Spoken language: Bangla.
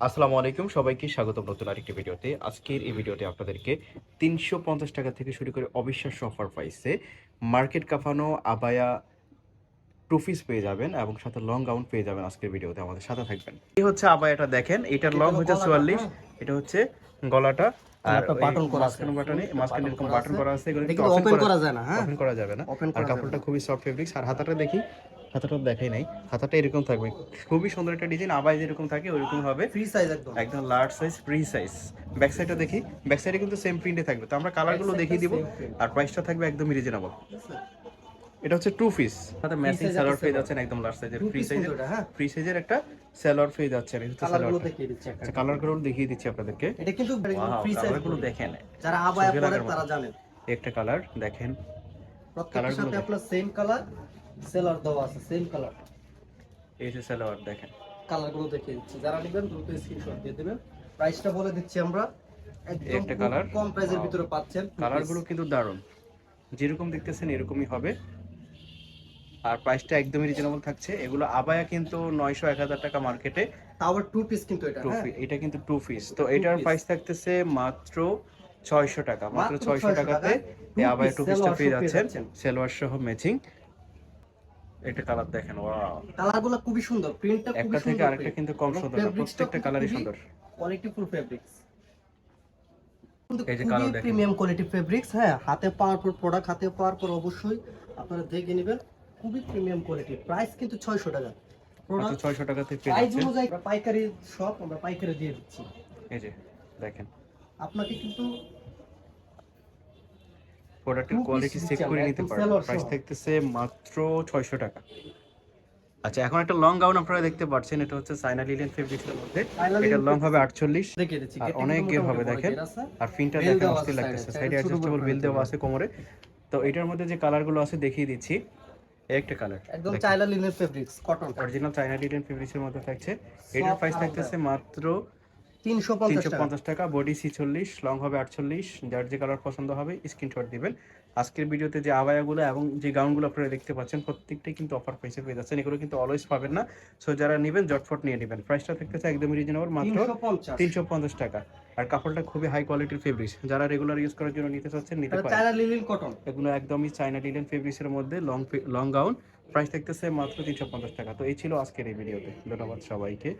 আসসালামু আলাইকুম সবাইকে স্বাগত নতুন আরেকটি ভিডিওতে। আজকের এই ভিডিওতে আপনাদেরকে তিনশো পঞ্চাশ টাকা থেকে শুরু করে অবিশ্বাস্য অফার প্রাইসে মার্কেট কাঁপানো আবায়া টু পিস পেয়ে যাবেন এবং সাথে লং গাউন পেয়ে যাবেন আজকের ভিডিওতে আমাদের সাথে থাকবেন। এই হচ্ছে আবায়াটা দেখেন এটার লং হচ্ছে চুয়াল্লিশ হ্যাঁ। এটা হচ্ছে গলাটা আর একটা করা আছে। বাটনে মাঝখানে এরকম বাটন করা আছে এগুলো এটা কিন্তু কিন্তু open ওপেন করা যায় না হ্যাঁ। ওপেন করা যাবে না। আর কাপড়টা খুবই সফট ফেব্রিক্স আর হাতাটা দেখি। হাতাটা দেখাই নাই। হাতাটা এরকম থাকবে। খুবই সুন্দর একটা ডিজাইন আবার যেরকম থাকে ওইরকম হবে। ফ্রি সাইজ একদম। একদম large size free size back সাইডটা দেখি। ব্যাক সাইডে কিন্তু সেম প্রিন্টে থাকবে। তো আমরা কালারগুলো দেখিয়ে দিব। আর প্রাইসটা থাকবে একদম রিজনেবল এটা হচ্ছে টু পিস সাথে ম্যাচিং সালোয়ার পেয়ে যাচ্ছেন একদম লার্জ সাইজের ফ্রি সাইজের এটা, হ্যাঁ। ফ্রি সাইজের একটা সালোয়ার পেয়ে যাচ্ছেন হচ্ছে কালারগুলো দেখিয়ে দিচ্ছি একটা আচ্ছা কালারগুলো দেখিয়ে দিচ্ছি আপনাদেরকে। এটা কিন্তু ফ্রি সাইজ কালারগুলো দেখেন। যারা আবায়া পরে তারা জানেন। একটা কালার দেখেন। প্রত্যেকটার সাথে আপনার সেম কালার সেলার দেওয়া আছে সেম কালার এই যে সালোয়ার দেখেন। কালারগুলো দেখিয়ে দিচ্ছি। যারা নেবেন দ্রুত স্ক্রিনশট দিয়ে দিবেন। প্রাইসটা বলে দিচ্ছি আমরা। একটা colour। কম প্রাইসের ভিতরে পাচ্ছেন। কালারগুলো কিন্তু দারুণ। যেরকম দেখতেছেন এরকমই হবে। আর প্রাইসটা একদমই রিজনেবল থাকছে। এগুলো আবায়া কিন্তু নয়শো এক হাজার টাকা মার্কেটে আবার টু পিস কিন্তু এটা টু হ্যাঁ? এটা কিন্তু টু পিস তো এটার প্রাইস থাকতেছে মাত্র ছয়শো টাকা। মাত্র ছয়শো 600 টাকাতে টাকায় এই আবায়া টু পিসটা পেয়ে যাচ্ছেন। যাচ্ছেন। সালোয়ার সহ ম্যাচিং এটা কালার দেখেন ওয়াও কালারগুলো খুবই সুন্দর প্রিন্টটা খুবই একটা থেকে আরেকটা কিন্তু কম সুন্দর না প্রত্যেকটা কালারই সুন্দর। কোয়ালিটি ফুল ফেব্রিক্স এই যে colour দেখেন। প্রিমিয়াম কোয়ালিটি ফেব্রিক্স হ্যাঁ হাতে পাওয়ার পর প্রোডাক্ট হাতে পাওয়ার পর অবশ্যই আপনারা দেখে নেবেন খুবই প্রিমিয়াম কোয়ালিটি প্রাইস কিন্তু ছয়শো টাকা। প্রোডাক্ট ছয়শো টাকাতে পেয়ে প্রাইস অনুযায়ী পাইকারি শপ আমরা পাইকারি দিয়ে দিচ্ছি। এই যে দেখেন। আপনাকে কিন্তু প্রোডাক্টের কোয়ালিটি চেক করে নিতে পারবেন প্রাইস। থাকতেছে মাত্র ছয়শো টাকা। আচ্ছা এখন একটা লং গাউন আপনারা দেখতে পাচ্ছেন এটা হচ্ছে সাইনা লিলেন ফেব্রিক্সের মধ্যে। এটা লং হবে আটচল্লিশ। দেখিয়ে দিচ্ছি আর অনেক গের হবে দেখেন। আর ফিনটা দেখেন অস্থির লাগতেছে। সাইডে অ্যাডজাস্টেবল বিল দেওয়া আছে। কোমরে। তো এটার মধ্যে যে কালারগুলো আছে দেখিয়ে দিচ্ছি। একটা কালার একদম China লিনের fabrics cotton original China linen ফেব্রিক্সের মধ্যে থাকছে। এটার Soft প্রাইস থাকতেছে মাত্র তিনশো পঞ্চাশ টাকা। বডি ছিচল্লিশ লং হবে আটচল্লিশ যার যে কালার পছন্দ হবে স্ক্রিনশট দিবেন। আজকের ভিডিওতে যে আবায়াগুলো এবং যে গাউনগুলো আপনারা দেখতে পাচ্ছেন প্রত্যেকটাই কিন্তু অফার প্রাইসে পেয়ে যাচ্ছেন। এগুলো কিন্তু অলওয়েজ পাবেন না। সো যারা নেবেন জটফট নিয়ে নেবেন। প্রাইসটা থাকতেছে একদমই রিজনেবল মাত্র তিনশো পঞ্চাশ। টাকা। আর কাপড়টা খুবই হাই কোয়ালিটির ফেব্রিক্স যারা রেগুলার ইউজ করার জন্য নিতে চাচ্ছেন নিতে পারেন। চাইনা লিলিন কটন এগুলো একদমই লিলেন ফেব্রিক্সের মধ্যে লং লং গাউন প্রাইস থাকতেছে মাত্র তিনশো পঞ্চাশ টাকা। তো এই ছিল আজকের এই ভিডিওতে। ধন্যবাদ সবাইকে।